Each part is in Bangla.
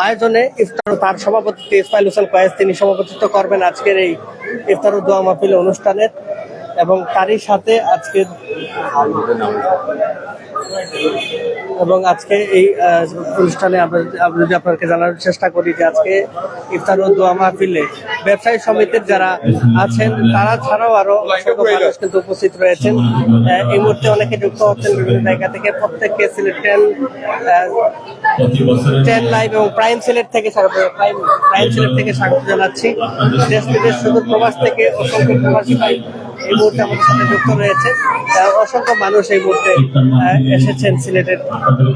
আয়োজনে ইফতার তার সভাপতিত্বে ইসমাইল হোসেন কয়েস তিনি সভাপতিত্ব করবেন আজকের এই ইফতার দোয়া মাহফিল অনুষ্ঠানের এবং তারই সাথে আজকের এবং আজকে এই অনুষ্ঠানে আমরা যদি আপনাকে জানার চেষ্টা করি যে আজকে ইফতার ও দোয়া মাহফিলে ব্যবসায়ী সমিতির যারা আছেন, তারা ছাড়াও আরও মানুষ কিন্তু উপস্থিত রয়েছেন। এই মুহূর্তে অনেকে যুক্ত হচ্ছেন বিভিন্ন জায়গা থেকে। প্রত্যেককে সিলেট প্রতি ট্রেন লাইভ এবং প্রাইম সিলেট থেকে স্বাগত প্রাইম প্রাইম সিলেট থেকে স্বাগত জানাচ্ছি। দেশ বিদেশ সুদূর প্রবাস থেকে অসংখ্য প্রবাসী এই মুহূর্তে আমাদের সাথে যুক্ত রয়েছে। অসংখ্য মানুষ এই মুহূর্তে এসেছেন সিলেটের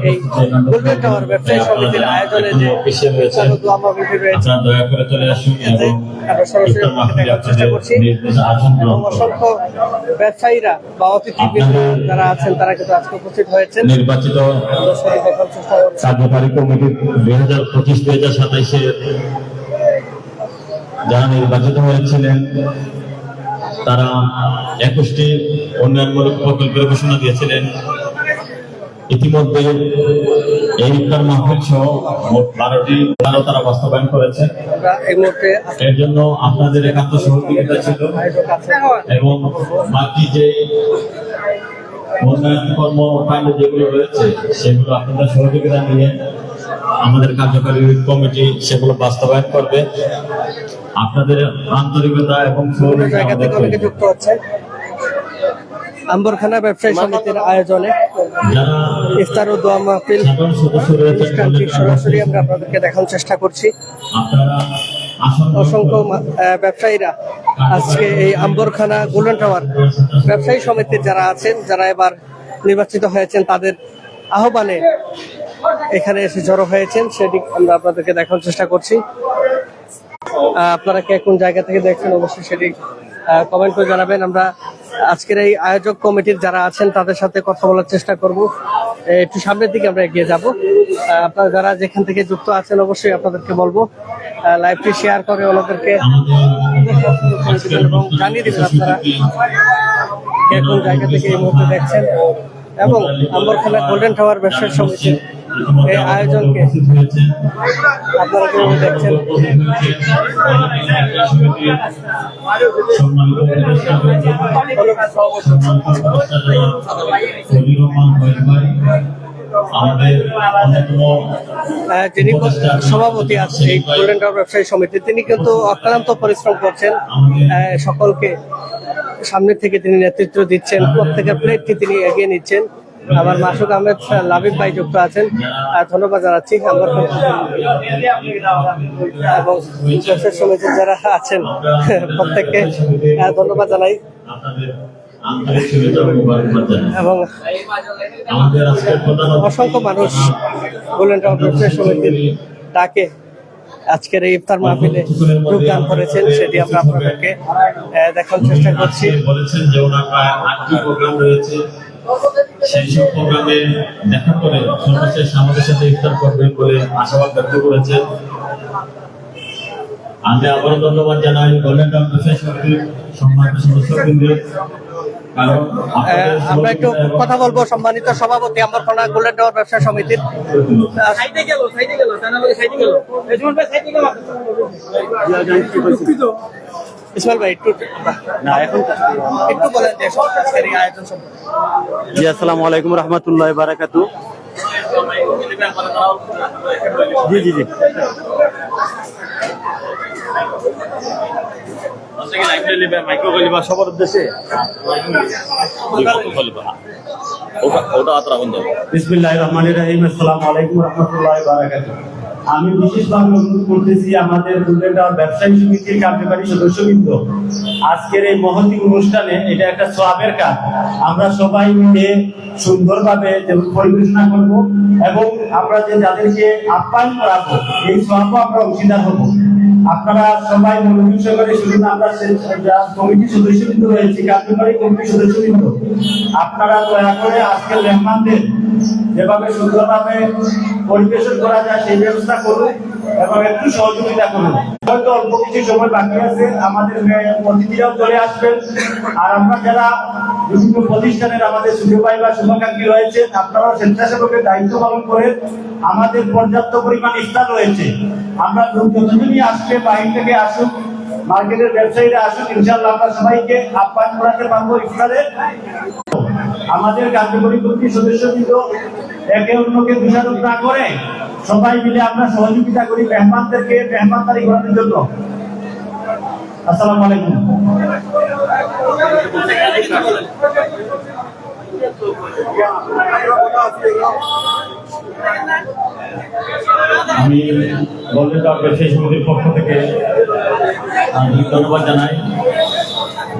এই গোল্ডেন টাওয়ার ব্যবসায়ী সমিতির আয়োজনে যে রয়েছে? আমরা সরাসরি দেখার চেষ্টা করছি। এবং অসংখ্য ব্যবসায়ীরা বা অতিথিবৃন্দ যারা আছেন তারা কিন্তু আজকে উপস্থিত হয়েছেন। নির্বাচিত কার্যকারী কমিটি দুই হাজার পঁচিশ দুই হাজার সাতাইশে যারা নির্বাচিত হয়েছিলেন তারা একুশটি উন্নয়নমূলক প্রকল্পের ঘোষণা দিয়েছিলেন। ইতিমধ্যে এই ইফতার মাহফিল সহ মোট বারোটি, বারো তারা বাস্তবায়ন করেছে। এর জন্য আপনাদের একান্ত সহযোগিতা ছিল এবং বাকি যে উন্নয়ন কর্মকাণ্ড যেগুলো রয়েছে, সেগুলো আপনাদের সহযোগিতা নিয়ে আমাদের কার্যকারী কমিটি সেগুলো বাস্তবায়ন করবে। আপনাদের আন্তরিকতা এবং যুক্ত হচ্ছে আম্বরখানা ব্যবসায়ী সমিতির আয়োজনে ইফতার ও দোয়া মাহফিল অনুষ্ঠানটি সরাসরি আমরা আপনাদেরকে দেখানোর চেষ্টা করছি। অসংখ্য ব্যবসায়ীরা আজকে এই আম্বরখানা গোল্ডেন টাওয়ার ব্যবসায়ী সমিতির যারা আছেন যারা এবার নির্বাচিত হয়েছেন তাদের আহ্বানে এখানে এসে জড়ো হয়েছেন, সেটি আমরা আপনাদেরকে দেখানোর চেষ্টা করছি। আপনারা কে কোন জায়গা থেকে দেখছেন অবশ্যই সেটি কমেন্ট করে জানাবেন। আমরা আজকের এই আয়োজক কমিটির যারা আছেন, তাদের সাথে কথা বলার চেষ্টা করব। একটু সামনের দিকে আমরা এগিয়ে যাব। আপনারা যারা যেখান থেকে যুক্ত আছেন, অবশ্যই আপনাদেরকে বলব লাইভটি শেয়ার করে ওনাদেরকে জানিয়ে দিবেন আপনারা কে কোন জায়গা থেকে এই মুহূর্তে দেখছেন। এবং আম্বরখানা গোল্ডেন টাওয়ার ব্যবসায়ী সমিতির এই আয়োজনকে আপনারা কীভাবে দেখছেন আহ, যিনি সভাপতি আছেন এই গোল্ডেন টাওয়ার ব্যবসায়ী সমিতি তিনি কিন্তু অক্লান্ত পরিশ্রম করছেন। সকলকে সামনে থেকে তিনি নেতৃত্ব দিচ্ছেন প্রত্যেকের প্লেটকে তিনি এগিয়ে নিচ্ছেন। আবার মাসুক আহমেদ লাবিব ভাই যুক্ত আছেন। ধন্যবাদ জানাচ্ছি আমরা এবং সমিতির যারা আছেন প্রত্যেককে ধন্যবাদ জানাই। এবং অসংখ্য মানুষ টাওয়ার ব্যবসায়ী সমিতির ডাকে আজকের এই ইফতার মাহফিলে যোগদান করেছেন সেটি আমরা আপনাদেরকে আহ, দেখানোর চেষ্টা করছি। বলেছেন যে ওনার প্রায় আটটি প্রোগ্রাম রয়েছে। সেই সব প্রোগ্রামে দেখা করে সর্বশেষ আমাদের সাথে ইফতার করবেন বলে আশাবাদ ব্যক্ত করেছেন আমি আবারও ধন্যবাদ জানাই গোল্ডেন টাউন সম্মানিত আমরা একটু কথা বলব সম্মানিত সভাপতি আম্বরখানা গোল্ডেন টাওয়ার ব্যবসা সমিতির গেল গেল ইসমাইল ভাই একটু না এখন একটু বলেন যে সব আয়োজন সম্পর্কে। জি আসসালামু আলাইকুম রহমতুল্লাহ বারাকাতু। জি জি জি। সবার উদ্দেশ্যে বিসমিল্লাহ রহমান রহিম। আসসালামু আলাইকুম রহমতুল্লাহ বারাকাতু। আমি বিশেষভাবে অনুরোধ করতেছি আমাদের গোল্ডেন ব্যবসায়ী সমিতির কার্যকারী সদস্যবৃন্দ। আজকের এই মহতি অনুষ্ঠানে এটা একটা সোয়াবের কাজ। আমরা সবাই মিলে সুন্দরভাবে পরিবেশনা করব এবং আমরা যে যাদেরকে আপ্যায়ন করাবো, এই সোয়াবও আমরা অংশীদার হব। আপনারা সবাই মনোযোগ সহকারে শুনুন, আমরা কমিটির সদস্যবৃন্দ রয়েছে, কার্যকারী কমিটির সদস্যবৃন্দ, আপনারা দয়া করে আজকের মেহমানদের যেভাবে সুন্দরভাবে পরিবেশন করা যায়, সেই ব্যবস্থা করুন এবং একটু সহযোগিতা করুন। হয়তো অল্প কিছু সময় বাকি আছে, আমাদের অতিথিরাও চলে আসবেন। আর আমরা যারা বিভিন্ন প্রতিষ্ঠানের আমাদের সুযোগাই বা শুভাকাঙ্ক্ষী রয়েছে, আপনারাও স্বেচ্ছাসেবকের দায়িত্ব পালন করেন আমাদের পর্যাপ্ত পরিমাণ স্থান রয়েছে। আমরা যতজনই আসবে বাইরে থেকে আসুক, মার্কেটের ব্যবসায়ীরা আসুন ইনশাআল্লাহ আমরা সবাইকে আহ্বান করাতে পারব ইফতারে। আমাদের কার্যকরী কমিটির সদস্যবৃন্দ একে অন্যকে দোষারোপ না করে সবাই মিলে আমরা সহযোগিতা করি মেহমানদেরকে, মেহমানদারি করানোর জন্য। আসসালামু আলাইকুম। আমি গোল্ডেন কাপ ব্যবসায়ী সমিতির পক্ষ থেকে আন্তরিক ধন্যবাদ জানাই।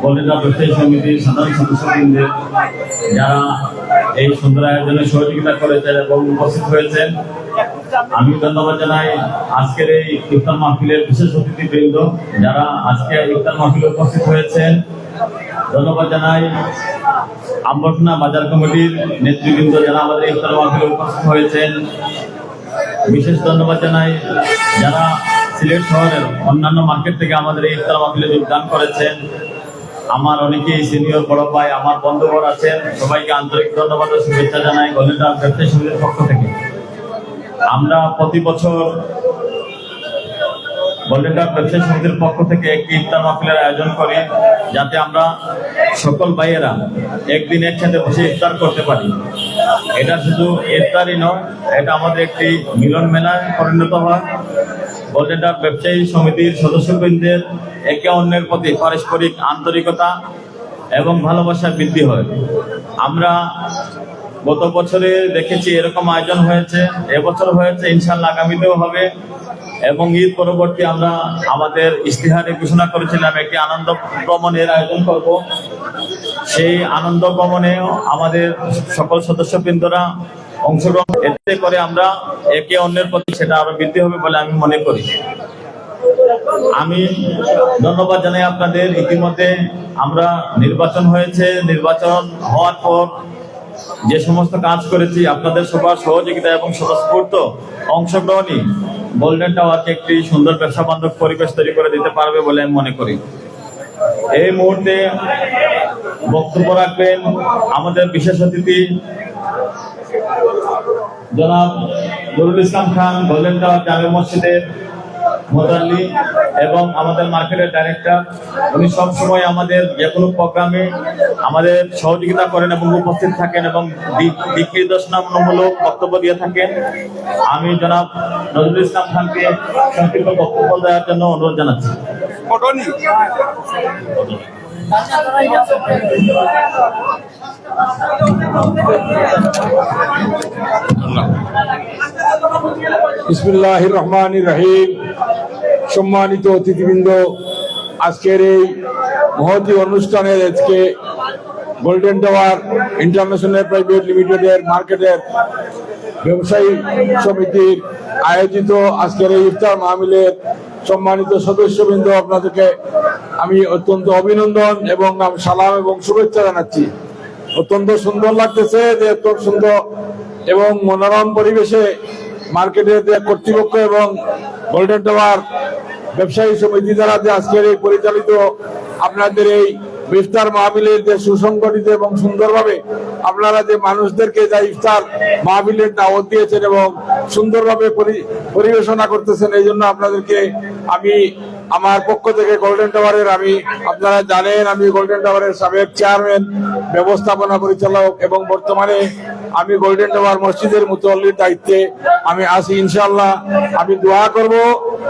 গোল্ডেন কাপ ব্যবসায়ী সমিতির সাধারণ সদস্যবৃন্দের, যারা এই সুন্দর আয়োজনে সহযোগিতা করেছেন এবং উপস্থিত হয়েছেন। আমি ধন্যবাদ জানাই আজকের এই ইফতার মাহফিলের বিশেষ অতিথিবৃন্দ যারা আজকে ইফতার মাহফিলে উপস্থিত হয়েছেন। ধন্যবাদ জানাই আম্বরখানা বাজার কমিটির নেতৃবৃন্দ যারা আমাদের ইফতার মাহফিলে উপস্থিত হয়েছেন। বিশেষ ধন্যবাদ জানাই যারা সিলেট শহরের অন্যান্য মার্কেট থেকে আমাদের এই ইফতার মাহফিলে যোগদান করেছেন। আমার অনেকেই সিনিয়র বড় ভাই, আমার বন্ধুবর আছেন। সবাইকে আন্তরিক ধন্যবাদ ও শুভেচ্ছা জানাই গলিটা ব্যবসায়ী সমিতির পক্ষ থেকে। আমরা প্রতি বছর গোল্ডেন কাপ ব্যবসায়ী সমিতির পক্ষ থেকে একটি ইফতার মাহফিলের আয়োজন করি, যাতে আমরা সকল ভাইয়েরা একদিন একসাথে বসে ইফতার করতে পারি। এটা শুধু ইফতারই নয়, এটা আমাদের একটি মিলন মেলায় পরিণত হয়। গোল্ডেন ব্যবসায়ী সমিতির সদস্যবৃন্দের একে অন্যের প্রতি পারস্পরিক আন্তরিকতা এবং ভালোবাসা বৃদ্ধি হয়। আমরা গত বছরে দেখেছি এরকম আয়োজন হয়েছে, এবছর হয়েছে ইনশাল্লাহ আগামীতেও হবে এবং ঈদ পরবর্তী আমরা আমাদের ইশতেহারে ঘোষণা করেছিলাম, একটি আনন্দ ভ্রমণের আয়োজন করব। সেই আনন্দ ভ্রমণেও আমাদের সকল সদস্যবৃন্দরা অংশগ্রহণ এতে করে আমরা একে অন্যের প্রতি সেটা আরও বৃদ্ধি হবে বলে আমি মনে করি। আমি ধন্যবাদ জানাই আপনাদের। ইতিমধ্যে আমরা নির্বাচন হয়েছে। নির্বাচন হওয়ার পর যে সমস্ত কাজ করেছি, আপনাদের সবার সহযোগিতা এবং স্বতঃস্ফূর্ত অংশগ্রহণই গোল্ডেন টাওয়ারকে একটি সুন্দর ব্যবসা বান্ধব পরিবেশ তৈরি করে দিতে পারবে বলে আমি মনে করি। এই মুহূর্তে বক্তব্য রাখবেন আমাদের বিশেষ অতিথি জনাব নুরুল ইসলাম খান গোল্ডেন টাওয়ার জামে মসজিদের মোতাল্লি এবং আমাদের মার্কেটের ডাইরেক্টর উনি সবসময় আমাদের যে কোনো প্রোগ্রামে আমাদের সহযোগিতা করেন এবং উপস্থিত থাকেন এবং দিক বক্তব্য দিয়ে থাকেন। আমি জনাব নজরুল ইসলাম খানকে সংক্ষিপ্ত বক্তব্য দেওয়ার জন্য অনুরোধ জানাচ্ছি। রহিম। সম্মানিত অতিথিবৃন্দ, আজকের এই মহতি অনুষ্ঠানের আজকে গোল্ডেন টাওয়ার ইন্টারন্যাশনাল প্রাইভেট লিমিটেডের মার্কেটের ব্যবসায়ী সমিতির আয়োজিত আজকের এই ইফতার মাহমিলের সম্মানিত সদস্যবৃন্দ আপনাদেরকে আমি অত্যন্ত অভিনন্দন এবং আমি সালাম এবং শুভেচ্ছা জানাচ্ছি। অত্যন্ত সুন্দর লাগতেছে যে এত সুন্দর এবং মনোরম পরিবেশে মার্কেটের যে কর্তৃপক্ষ এবং গোল্ডেন টাওয়ার ব্যবসায়ী সমিতি দ্বারা যে আজকের এই পরিচালিত আপনাদের এই ইফতার মাহবিলের যে সুসংগঠিত এবং সুন্দরভাবে আপনারা যে মানুষদেরকে যা ইফতার মাহবিলের দাওয়াত দিয়েছেন এবং সুন্দরভাবে পরি- পরিবেশনা করতেছেন, এই জন্য আপনাদেরকে আমি আমার পক্ষ থেকে গোল্ডেন টাওয়ারের আমি, আপনারা জানেন, আমি গোল্ডেন টাওয়ারের সাবেক চেয়ারম্যান ব্যবস্থাপনা পরিচালক এবং বর্তমানে আমি গোল্ডেন টাওয়ার মসজিদের মুতল্লির দায়িত্বে আমি আসি ইনশাআল্লাহ। আমি দোয়া করব,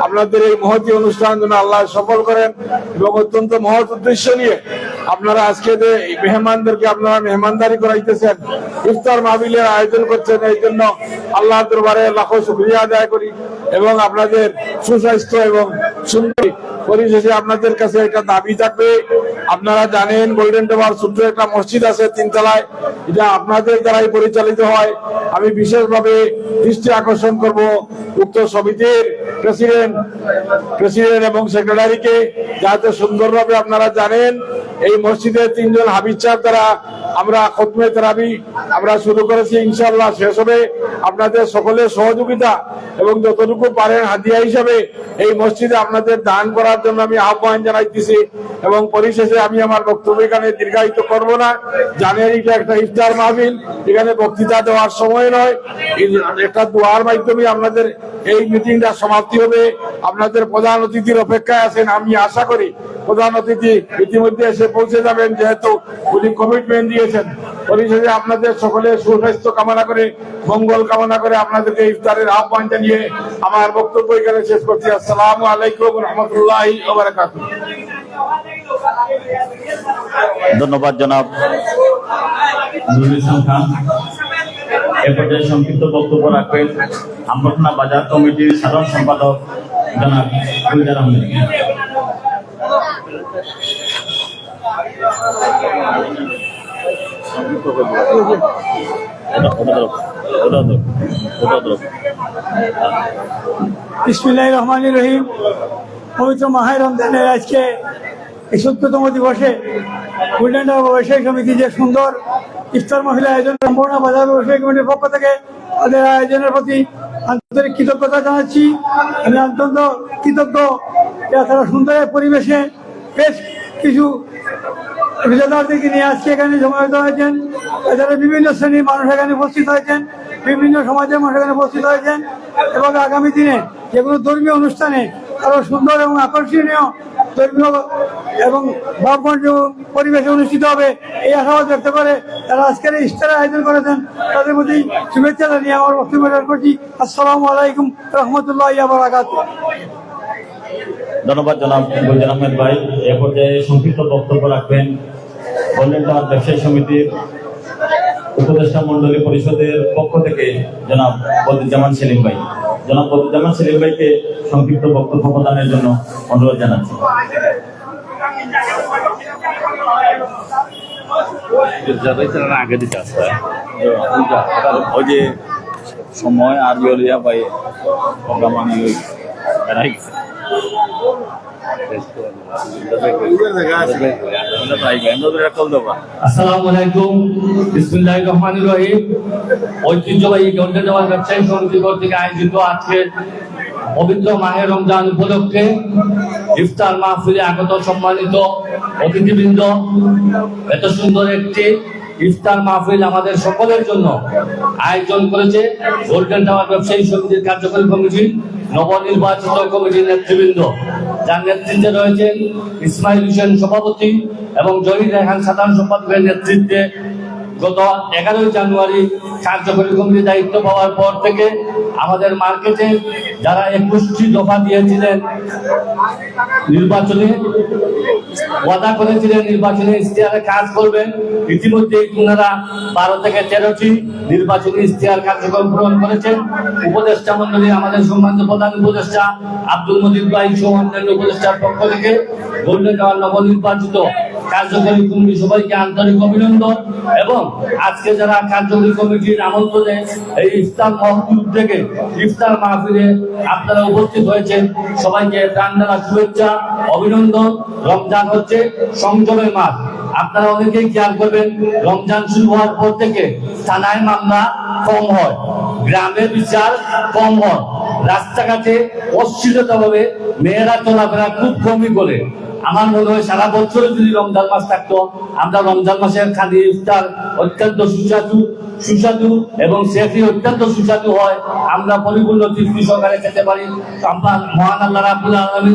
আপনাদের এই মহতি অনুষ্ঠান যেন আল্লাহ সফল করেন এবং অত্যন্ত মহৎ উদ্দেশ্য নিয়ে আপনারা আজকে যে মেহমানদেরকে আপনারা মেহমানদারি করাইতেছেন, ইফতার মাহবিলের আয়োজন করছেন, এই জন্য আল্লাহ দরবারে লাখো শুক্রিয়া আদায় করি এবং আপনাদের সুস্বাস্থ্য এবং সুন্দর পরিশেষে আপনাদের কাছে একটা দাবি থাকবে। আপনারা জানেন গোল্ডেন টাওয়ার ছোট্ট একটা মসজিদ আছে তিনতলায়। এটা আপনাদের দ্বারাই পরিচালিত হয়। আমি বিশেষভাবে দৃষ্টি আকর্ষণ করব উক্ত সমিতির প্রেসিডেন্ট প্রেসিডেন্ট এবং সেক্রেটারিকে যাতে সুন্দরভাবে আপনারা জানেন, এই মসজিদে তিনজন সাহেব দ্বারা আমরা খতমে তেরাবি আমরা শুরু করেছি ইনশাল্লাহ শেষ হবে। আপনাদের সকলের সহযোগিতা এবং যতটুকু পারেন হাতিয়া হিসাবে এই মসজিদে আপনাদের দান করার জন্য আমি আহ্বান জানাইতেছি এবং পরিশেষে আমি আমার বক্তব্য এখানে দীর্ঘায়িত করব না। জানেন এটা একটা ইফতার মাহফিল, এখানে বক্তৃতা দেওয়ার সময় নয়। একটা দোয়ার মাধ্যমে আপনাদের এই মিটিংটা সমাপ্তি হবে। আপনাদের প্রধান অতিথির অপেক্ষায় আছেন আমি আশা করি প্রধান অতিথি ইতিমধ্যে এসে পৌঁছে যাবেন যেহেতু উনি কমিটমেন্ট দিয়েছেন। পরিশেষে আপনাদের সকলের সুস্বাস্থ্য কামনা করে মঙ্গল কামনা করে আপনাদেরকে ইফতারের আহ্বান জানিয়ে আমার বক্তব্য এখানে শেষ করছি। আসসালামু আলাইকুম রহমতুল্লাহ ধন্যবাদ জনাব। এ পর্যায়ে সংক্ষিপ্ত বক্তব্য রাখবেন আমরখানা বাজার কমিটির সাধারণ সম্পাদক জনাব গুলজার আহমেদ। রহিম। পবিত্র মাহের রমজানের আজকে এই সত্যতম দিবসে গোল্ডেন ব্যবসায়ী সমিতি যে সুন্দর ইফতার মহিলা আয়োজন সম্পূর্ণ বাজার ব্যবসায়ী কমিটির পক্ষ থেকে তাদের আয়োজনের প্রতি আন্তরিক কৃতজ্ঞতা জানাচ্ছি। আমি অত্যন্ত কৃতজ্ঞ। তারা সুন্দর পরিবেশে বেশ কিছু রোজাদারদেরকে নিয়ে আজকে এখানে জমায়েত হয়েছেন। এছাড়া বিভিন্ন শ্রেণির মানুষ এখানে উপস্থিত হয়েছেন। বিভিন্ন সমাজের মানুষ এখানে উপস্থিত হয়েছেন। এবং আগামী দিনে যেগুলো ধর্মীয় অনুষ্ঠানে আরও সুন্দর এবং আকর্ষণীয় ধর্মীয় এবং ভাবমণ্ড পরিবেশে অনুষ্ঠিত হবে। এই আশাবাদ ব্যক্ত করে তারা আজকের ইফতারের আয়োজন করেছেন। তাদের প্রতি শুভেচ্ছা জানিয়ে আমার বক্তব্য করছি। আসসালামু আলাইকুম রহমতুল্লাহ বারাকাত ধন্যবাদ জনাব গুলজার আহমেদ ভাই। এ পর্যায়ে সংক্ষিপ্ত বক্তব্য রাখবেন টাওয়ার ব্যবসায়ী সমিতির উপদেষ্টা মন্ডলী পরিষদের পক্ষ থেকে জনাব বদুজ্জামান সেলিম ভাই। জনাব সেলিম ভাইকে সংক্ষিপ্ত বক্তব্য প্রদানের জন্য অনুরোধ জানাচ্ছি। যে সময় আর জলিয়া পাই প্রোগ্রাম পবিত্র মাহে রমজান উপলক্ষে ইফতার মাহফিলে আগত সম্মানিত অতিথিবৃন্দ। এত সুন্দর একটি ইফতার মাহফিল আমাদের সকলের জন্য আয়োজন করেছে গোল্ডেন টাওয়ার ব্যবসায়ী সমিতির কার্যকরী কমিটি নবনির্বাচিত কমিটির নেতৃবৃন্দ। যার নেতৃত্বে রয়েছেন ইসমাইল হোসেন সভাপতি এবং জহির রেহান সাধারণ সম্পাদকের নেতৃত্বে গত এগারোই জানুয়ারি কার্যকরী কমিটির দায়িত্ব পাওয়ার পর থেকে আমাদের মার্কেটে যারা একুশটি দফা দিয়েছিলেন নির্বাচনে, ওয়াদা করেছিলেন নির্বাচনী ইশতেহারে কাজ করবেন। ইতিমধ্যে ওনারা বারো থেকে তেরোটি নির্বাচনী ইশতেহার কার্যক্রম গ্রহণ করেছেন। উপদেষ্টা মন্ডলী আমাদের সম্মানিত প্রধান উপদেষ্টা আব্দুল মজিদ ভাই সহ অন্যান্য উপদেষ্টার পক্ষ থেকে গোল্ডেন নবনির্বাচিত কার্যকরী কমিটি সবাইকে আন্তরিক অভিনন্দন এবং আজকে যারা কার্যকরী কমিটির আমন্ত্রণে এই ইফতার মহকুল থেকে ইফতার মাহফিলে আপনারা উপস্থিত হয়েছেন, সবাইকে প্রাণ দ্বারা শুভেচ্ছা, অভিনন্দন। রমজান হচ্ছে সংযমের মাস। আপনারা অনেকেই খেয়াল করবেন, রমজান শুরু হওয়ার পর থেকে থানায় মামলা কম হয়, গ্রামে বিচার কম হয়। রাস্তাঘাটে অশ্লীলতা ভাবে মেয়েরা চলাফেরা খুব কমই করে। আমার মনে হয় সারা বছর যদি রমজান মাস থাকতো, আমরা রমজান মাসের খালি ইফতার অত্যন্ত সুস্বাদু সুস্বাদু এবং সেটি অত্যন্ত সুস্বাদু হয়। আমরা পরিপূর্ণ তৃপ্তি সহকারে খেতে পারি। আমরা মহান আল্লাহ রাবুল আলমী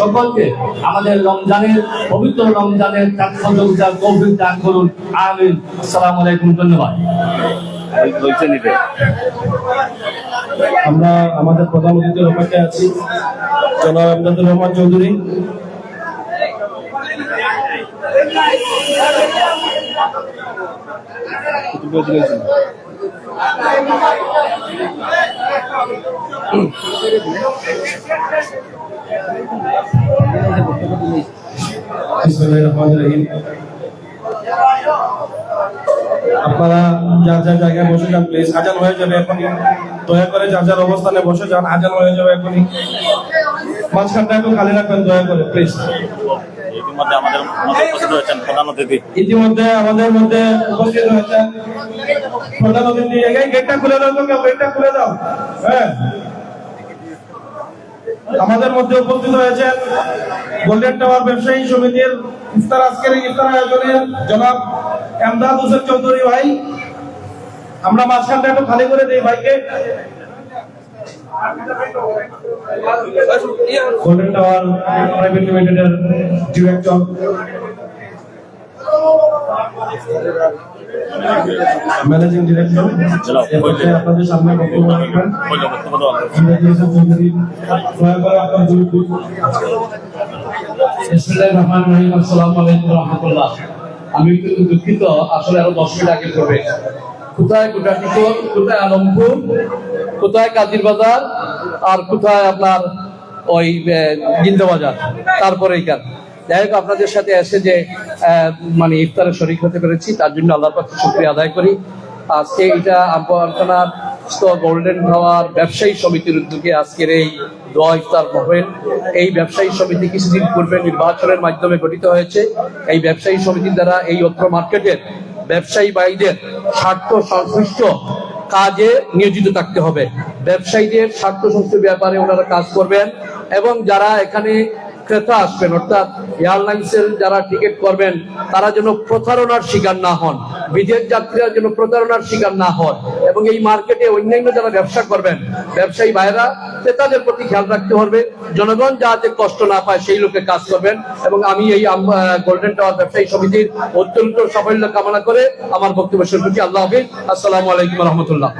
সকলকে আমাদের রমজানের, পবিত্র রমজানের তাৎপর্যতার গভীর দান করুন। আমিন। আসসালামু আলাইকুম, ধন্যবাদ। আমরা আমাদের প্রধান অতিথির অপেক্ষায় আছি। জনাব আমদাদুর রহমান চৌধুরী। আপনারা যার যার জায়গায় বসে যান প্লিজ আজান হয়ে যাবে এখনই। দয়া করে যার যার অবস্থানে বসে যান, আজান হয়ে যাবে এখনই। মাঝখানটা একটু খালি রাখবেন, দয়া করে প্লিজ আমাদের মধ্যে উপস্থিত হয়েছেন হ্যাঁ। গোল্ডেন টাওয়ার ব্যবসায়ী সমিতির ইফতার আজকের ইফতার আয়োজনের জনাব এমদাদ হোসেন চৌধুরী ভাই। আমরা মাঝখানটা একটু খালি করে দিই ভাইকে। ম্যানেজিং ডিরেক্টর আমি একটু দুঃখিত আসলে আরও দশ মিনিট আগে করবে কোথায় গোটাটিকর কোথায় আলমপুর, কোথায় কাজির বাজার, আর কোথায় আপনার ওই জিন্দা বাজার, তারপরে এইখান। যাই হোক, আপনাদের সাথে এসে যে মানে ইফতারে শরিক হতে পেরেছি, তার জন্য আল্লাহর কাছে শুক্রিয়া আদায় করি। আজকে এটা আবহাওয়ার গোল্ডেন টাওয়ার ব্যবসায়ী সমিতির উদ্যোগে আজকের এই দোয়া ইফতার মহল এই ব্যবসায়ী সমিতি কিছুদিন পূর্বে নির্বাচনের মাধ্যমে গঠিত হয়েছে। এই ব্যবসায়ী সমিতির দ্বারা এই অত্র মার্কেটের ব্যবসায়ী ভাইদের স্বার্থ সংশ্লিষ্ট কাজে নিয়োজিত থাকতে হবে। ব্যবসায়ীদের স্বার্থ সংশ্লিষ্ট ব্যাপারে ওনারা কাজ করবেন এবং যারা এখানে ক্রেতা আসবেন, অর্থাৎ এয়ারলাইন্সের যারা টিকিট করবেন, তারা যেন প্রতারণার শিকার না হন। বিদেশ যাত্রীরা যেন প্রতারণার শিকার না হন এবং এই মার্কেটে অন্যান্য যারা ব্যবসা করবেন, ব্যবসায়ী ভাইরা ক্রেতাদের প্রতি খেয়াল রাখতে হবে, জনগণ যাতে কষ্ট না পায় সেই লোকে কাজ করবেন এবং আমি এই গোল্ডেন টাওয়ার ব্যবসায়ী সমিতির অত্যন্ত সাফল্য কামনা করে আমার বক্তব্য শুরু করছি। আল্লাহ হাফিজ। আসসালামু আলাইকুম রহমতুল্লাহ।